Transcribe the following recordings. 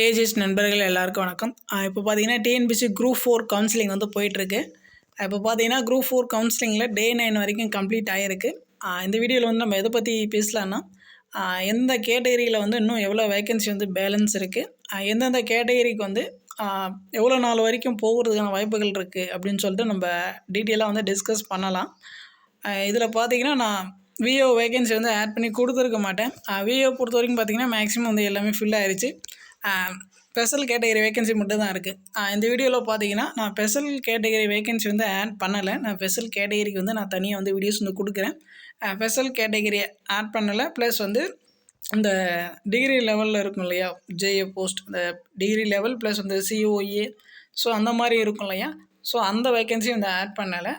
ஏஜெஸ் நண்பர்கள் எல்லாருக்கும் வணக்கம். இப்போ பார்த்தீங்கன்னா டிஎன்பிசி குரூப் ஃபோர் கவுன்சிலிங் வந்து போயிட்டுருக்கு. இப்போ பார்த்தீங்கன்னா குரூப் ஃபோர் கவுன்சிலிங்கில் டே நைன் வரைக்கும் கம்ப்ளீட் ஆகிருக்கு இந்த வீடியோவில் வந்து நம்ம எதை பற்றி பேசலான்னா எந்த கேட்டகரியில் வந்து இன்னும் எவ்வளோ வேகன்சி வந்து பேலன்ஸ் இருக்குது எந்தெந்த கேட்டகரிக்கு வந்து எவ்வளோ நாள் வரைக்கும் போகிறதுக்கான வாய்ப்புகள் இருக்குது அப்படின்னு சொல்லிட்டு நம்ம டீட்டெயிலாக வந்து டிஸ்கஸ் பண்ணலாம். இதில் பார்த்தீங்கன்னா நான் விஓ வேகன்சி வந்து ஆட் பண்ணி கொடுத்துருக்க மாட்டேன். விஓ பொறுத்த வரைக்கும் பார்த்தீங்கன்னா மேக்ஸிமம் வந்து எல்லாமே ஃபில் ஆயிடுச்சு ஸ்பெஷல் கேட்டகரி வேகன்சி மட்டும் தான் இருக்குது இந்த வீடியோவில் பார்த்தீங்கன்னா நான் ஸ்பெஷல் கேட்டகரி வேகன்சி வந்து ஆட் பண்ணலை. நான் ஸ்பெஷல் கேட்டகரிக்கு வந்து நான் தனியாக வந்து வீடியோஸ் வந்து கொடுக்குறேன். ஸ்பெஷல் கேட்டகரி ஆட் பண்ணலை. ப்ளஸ் வந்து இந்த டிகிரி லெவலில் இருக்கும் இல்லையா? ஜேஏ போஸ்ட் இந்த டிகிரி லெவல் ப்ளஸ் வந்து சிஓஏ ஸோ அந்த மாதிரி இருக்கும் இல்லையா? ஸோ அந்த வேகன்சியும் வந்து ஆட் பண்ணலை.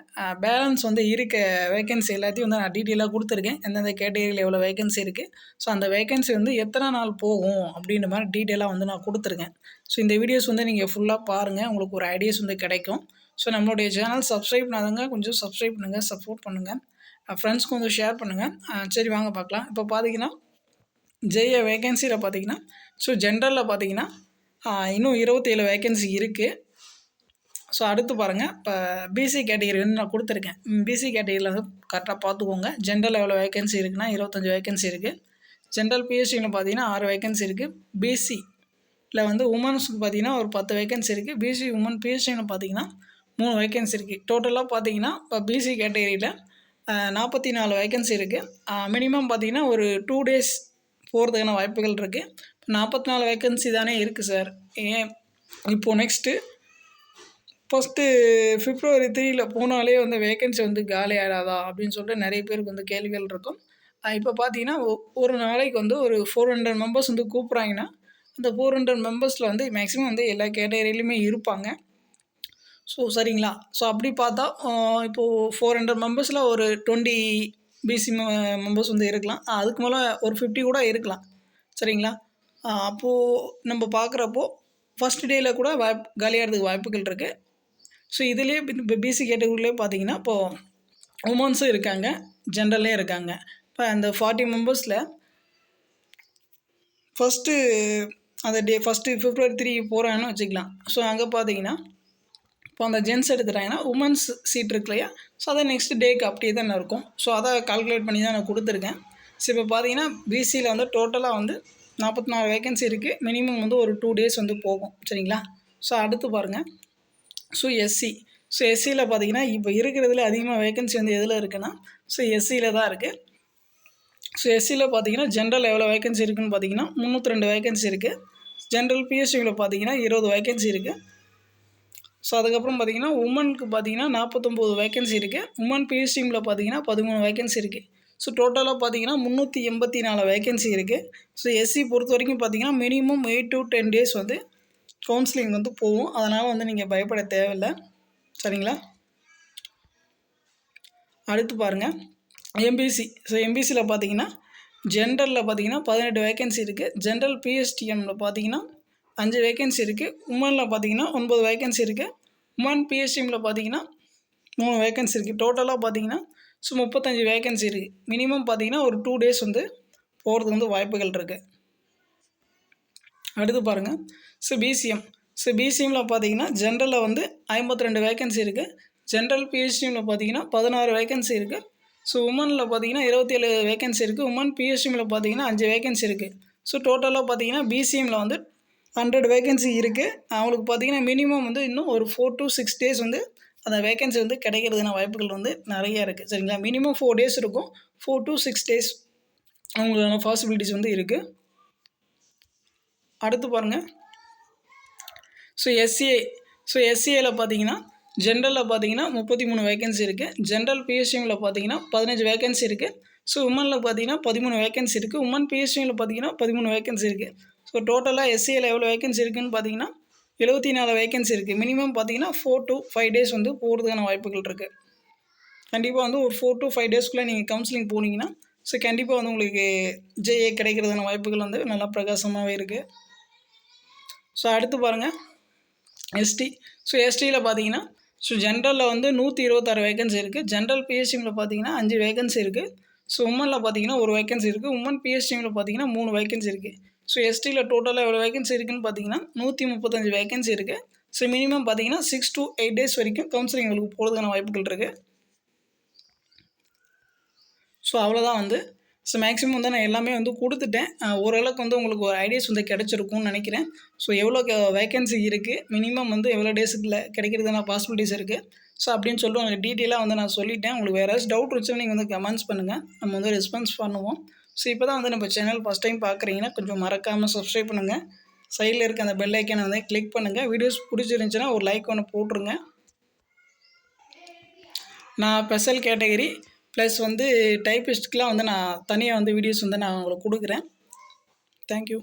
பேலன்ஸ் வந்து இருக்க வேகன்சி எல்லாத்தையும் வந்து நான் டீட்டெயிலாக கொடுத்துருக்கேன். எந்தெந்த கேட்டகரியில் எவ்வளோ வேகன்சி இருக்குது ஸோ அந்த வேகன்சி வந்து எத்தனை நாள் போகும் அப்படின்ற மாதிரி டீட்டெயிலாக வந்து நான் கொடுத்துருக்கேன். ஸோ இந்த வீடியோஸ் வந்து நீங்கள் ஃபுல்லாக பாருங்கள் உங்களுக்கு ஒரு ஐடியாஸ் வந்து கிடைக்கும். ஸோ நம்மளுடைய சேனல் சப்ஸ்கிரைப் பண்ணாதவங்க கொஞ்சம் சப்ஸ்கிரைப் பண்ணுங்கள் சப்போர்ட் பண்ணுங்கள் ஃப்ரெண்ட்ஸ்க்கு வந்து ஷேர் பண்ணுங்கள் சரி வாங்க பார்க்கலாம். இப்போ பார்த்தீங்கன்னா ஜெய வேகன்சியில் பார்த்தீங்கன்னா ஸோ ஜென்ரலில் பார்த்தீங்கன்னா இன்னும் இருபத்தேழு வேகன்சி இருக்குது ஸோ அடுத்து பாருங்கள் இப்போ பிசி கேட்டகரி வந்து நான் கொடுத்துருக்கேன். பிசி கேட்டகரியில் வந்து கரெக்டாக பார்த்துக்கோங்க. ஜென்ரல் எவ்வளோ வேகன்சி இருக்குன்னா இருபத்தஞ்சி வேகன்சி இருக்குது ஜென்ரல் பிஎஸ்சியில் பார்த்தீங்கன்னா ஆறு வேகன்சி இருக்குது பிசியில் வந்து உமன்ஸுக்கு பார்த்தீங்கன்னா ஒரு பத்து வேகன்சி இருக்குது பிசி உமன் பிஎஸ்சியில் பார்த்தீங்கன்னா மூணு வேகன்சி இருக்குது டோட்டலாக பார்த்தீங்கன்னா இப்போ பிசி கேட்டகரியில் நாற்பத்தி நாலு வேகன்சி இருக்குது மினிமம் பார்த்தீங்கன்னா ஒரு டூ டேஸ் போகிறதுக்கான வாய்ப்புகள் இருக்குது நாற்பத்தி நாலு வேகன்சி தானே இருக்குது சார் ஏன்? இப்போது நெக்ஸ்ட்டு ஃபஸ்ட்டு ஃபிப்ரவரி த்ரீயில் போனாலே வந்து வேகன்சி வந்து காலி ஆகிடாதா அப்படின்னு சொல்லிட்டு நிறைய பேருக்கு வந்து கேள்விகள் இருக்கும். இப்போ பார்த்தீங்கன்னா ஒரு நாளைக்கு வந்து ஒரு ஃபோர் ஹண்ட்ரட் மெம்பர்ஸ் வந்து கூப்பிட்றாங்கன்னா அந்த ஃபோர் ஹண்ட்ரட் மெம்பர்ஸில் வந்து மேக்ஸிமம் வந்து எல்லா கேட்டகரியிலையுமே இருப்பாங்க. ஸோ சரிங்களா? ஸோ அப்படி பார்த்தா இப்போது ஃபோர் ஹண்ட்ரட் மெம்பர்ஸில் ஒரு டுவெண்ட்டி பிசி மெம்பர்ஸ் வந்து இருக்கலாம். அதுக்கு மேலே ஒரு ஃபிஃப்டி கூட இருக்கலாம். சரிங்களா? அப்போது நம்ம பார்க்குறப்போ ஃபஸ்ட் டேயில் கூட வாய்ப் காலியாகிறதுக்கு வாய்ப்புகள் இருக்குது ஸோ இதுலேயே இப்போ பிசி கேட்டகரியிலே பார்த்தீங்கன்னா இப்போது உமன்ஸும் இருக்காங்க ஜென்ரல்லே இருக்காங்க. இப்போ அந்த ஃபார்ட்டி மெம்பர்ஸில் ஃபஸ்ட்டு அந்த டே ஃபஸ்ட்டு ஃபிப்ரவரி த்ரீ போகிறாங்கன்னு வச்சுக்கலாம். ஸோ அங்கே பார்த்தீங்கன்னா இப்போ அந்த ஜென்ஸ் எடுத்துட்டாங்கன்னா உமன்ஸ் சீட் இருக்கு இல்லையா? ஸோ அதை நெக்ஸ்ட் டேக்கு அப்படியே தான் இருக்கும். ஸோ அதை கால்குலேட் பண்ணி தான் நான் கொடுத்துருக்கேன். ஸோ இப்போ பார்த்தீங்கன்னா பிசியில் வந்து டோட்டலாக வந்து நாற்பத்தி நாலு வேகன்சி இருக்குது மினிமம் வந்து ஒரு டூ டேஸ் வந்து போகும். சரிங்களா? ஸோ அடுத்து பாருங்கள் ஸோ எஸ்சி ஸோ எஸ்சியில் பார்த்தீங்கன்னா இப்போ இருக்கிறதுல அதிகமாக வேகன்சி வந்து எதில் இருக்குன்னா ஸோ எஸ்சியில் தான் இருக்குது ஸோ எஸ்சியில் பார்த்தீங்கன்னா ஜென்ரல் எவ்வளோ வேகன்சி இருக்குன்னு பார்த்தீங்கன்னா முந்நூற்றி ரெண்டு வேகன்சி இருக்குது ஜென்ரல் பிஎஸ்சியில் பார்த்தீங்கன்னா இருபது வேகன்சி இருக்குது ஸோ அதுக்கப்புறம் பார்த்தீங்கன்னா உமனுக்கு பார்த்தீங்கன்னா நாற்பத்தொம்போது வேகன்சி இருக்குது உமன் பிஎஸ்டிமில் பார்த்தீங்கன்னா பதிமூணு வேகன்சி இருக்குது ஸோ டோட்டலாக பார்த்தீங்கன்னா முந்நூற்றி எண்பத்தி நாலு வேகன்சி இருக்குது ஸோ எஸ்சி பொறுத்த வரைக்கும் பார்த்தீங்கன்னா minimum eight to ten days வந்து கவுன்சிலிங் வந்து போகும். அதனால் வந்து நீங்கள் பயப்பட தேவையில்லை. சரிங்களா? அடுத்து பாருங்கள் எம்பிசி ஸோ எம்பிசியில் பார்த்தீங்கன்னா ஜென்ரலில் பார்த்தீங்கன்னா பதினெட்டு வேகன்சி இருக்குது ஜென்ரல் பிஎஸ்டிஎம்மில் பார்த்தீங்கன்னா அஞ்சு வேகன்சி இருக்குது உமனில் பார்த்தீங்கன்னா ஒன்பது வேகன்சி இருக்குது உமன் பிஎஸ்டிஎம்மில் பார்த்தீங்கன்னா மூணு வேகன்சி இருக்குது டோட்டலாக பார்த்தீங்கன்னா ஸோ முப்பத்தஞ்சு வேகன்சி இருக்குது மினிமம் பார்த்தீங்கன்னா ஒரு டூ டேஸ் வந்து போகிறதுக்கு வந்து வாய்ப்புகள் இருக்குது அடுத்து பாருங்கள் ஸோ பிசிஎம் ஸோ பிசிஎம்மில் பார்த்தீங்கன்னா ஜென்ரலில் வந்து ஐம்பத்தி ரெண்டு வேகன்சி இருக்குது ஜென்ரல் பிஹெச்டியில் பார்த்தீங்கன்னா பதினாறு வேகன்சி இருக்குது ஸோ உமனில் பார்த்தீங்கன்னா இருபத்தேழு வேகன்சி இருக்குது உமன் பிஹெச்டியில் பார்த்தீங்கன்னா அஞ்சு வேகன்சி இருக்குது ஸோ டோட்டலாக பார்த்தீங்கன்னா பிசிஎம்மில் வந்து ஹண்ட்ரட் வேகன்சி இருக்குது அவங்களுக்கு பார்த்தீங்கன்னா மினிமம் வந்து இன்னும் ஒரு ஃபோர் டு சிக்ஸ் டேஸ் வந்து அந்த வேகன்சி வந்து கிடைக்கிறதுக்கான வாய்ப்புகள் வந்து நிறைய இருக்குது சரிங்களா? மினிமம் ஃபோர் டேஸ் இருக்கும். ஃபோர் டு சிக்ஸ் டேஸ் அவங்களுக்கான பாசிபிலிட்டிஸ் வந்து இருக்குது அடுத்து பாருங்கள் ஸோ எஸ்சிஏ ஸோ எஸ்சிஏல பார்த்தீங்கன்னா ஜென்ரலில் பார்த்தீங்கன்னா முப்பத்தி மூணு வேகன்சி இருக்குது ஜென்ரல் பிஎஸ்சியூவில் பார்த்தீங்கன்னா பதினஞ்சு வேகன்சி இருக்குது ஸோ உமனில் பார்த்தீங்கன்னா பதிமூணு வேகன்சி இருக்குது உமன் பிஎஸ்சியூவில் பார்த்தீங்கன்னா பதிமூணு வேகன்சி இருக்குது ஸோ டோட்டலாக எஸ்சிஏல எவ்வளோ வேகன்சி இருக்குதுன்னு பார்த்தீங்கன்னா எழுபத்தி நாலு வேகன்சி இருக்குது மினிமம் பார்த்தீங்கன்னா ஃபோர் டு ஃபைவ் டேஸ் வந்து போகிறதுக்கான வாய்ப்புகள் இருக்குது கண்டிப்பாக வந்து ஒரு ஃபோர் டு ஃபைவ் டேஸ்க்குள்ளே நீங்கள் கவுன்சிலிங் போனீங்கன்னா ஸோ கண்டிப்பாக வந்து உங்களுக்கு ஜேஏ கிடைக்கிறதுக்கான வாய்ப்புகள் வந்து நல்லா பிரகாசமாகவே இருக்குது ஸோ அடுத்து பாருங்கள் எஸ்டி ஸோ எஸ்டியில் பார்த்தீங்கன்னா ஸோ ஜென்ரலில் வந்து நூற்றி இருபத்தாறு வேகன்சி இருக்குது ஜென்ரல் பிஎஸ்டிமில் பார்த்தீங்கன்னா அஞ்சு வேகன்சி இருக்குது ஸோ உமனில் பார்த்தீங்கன்னா ஒரு வேகன்சி இருக்குது உமன் பிஎஸ்டிமில் பார்த்தீங்கன்னா மூணு வேகன்சி இருக்குது ஸோ எஸ்டியில் டோட்டலாக எவ்வளோ வேகன்சி இருக்குதுன்னு பார்த்தீங்கன்னா நூற்றி முப்பத்தஞ்சு வேகன்சி இருக்குது ஸோ மினிமம் பார்த்தீங்கன்னா சிக்ஸ் டு எயிட் டேஸ் வரைக்கும் கவுன்சிலிங் உங்களுக்கு போகிறதுக்கான வாய்ப்புகள் இருக்குது ஸோ அவ்வளோதான் வந்து. ஸோ மேக்ஸிமம் வந்து நான் எல்லாமே வந்து கொடுத்துட்டேன். ஓரளவுக்கு வந்து உங்களுக்கு ஒரு ஐடியாஸ் வந்து கிடச்சிருக்கும்னு நினைக்கிறேன். ஸோ எவ்வளோ வேகன்சி இருக்குது மினிமம் வந்து எவ்வளோ டேஸுக்குள்ள கிடைக்கிறதுனா பாசிபிலிட்டிஸ் இருக்குது ஸோ அப்படின்னு சொல்லிட்டு உங்களுக்கு டீட்டெயிலாக வந்து நான் சொல்லிட்டேன். உங்களுக்கு வேறு ஏதாச்சும் டவுட் இருந்துச்சுன்னா நீங்கள் வந்து கமெண்ட்ஸ் பண்ணுங்கள் நம்ம வந்து ரெஸ்பான்ஸ் பண்ணுவோம். ஸோ இப்போ தான் வந்து நம்ம சேனல் ஃபஸ்ட் டைம் பார்க்குறீங்கன்னா கொஞ்சம் மறக்காமல் சப்ஸ்கிரைப் பண்ணுங்கள் சைடில் இருக்க அந்த பெல் ஐக்கனை வந்து கிளிக் பண்ணுங்கள் வீடியோஸ் பிடிச்சிருந்துச்சின்னா ஒரு லைக் ஒன்று போட்டுருங்க. நான் ஸ்பெஷல் கேட்டகரி ப்ளஸ் வந்து டைப்பிஸ்ட்டுக்கெலாம் வந்து நான் தனியாக வந்து வீடியோஸ் வந்து நான் உங்களுக்கு கொடுக்குறேன். தேங்க்யூ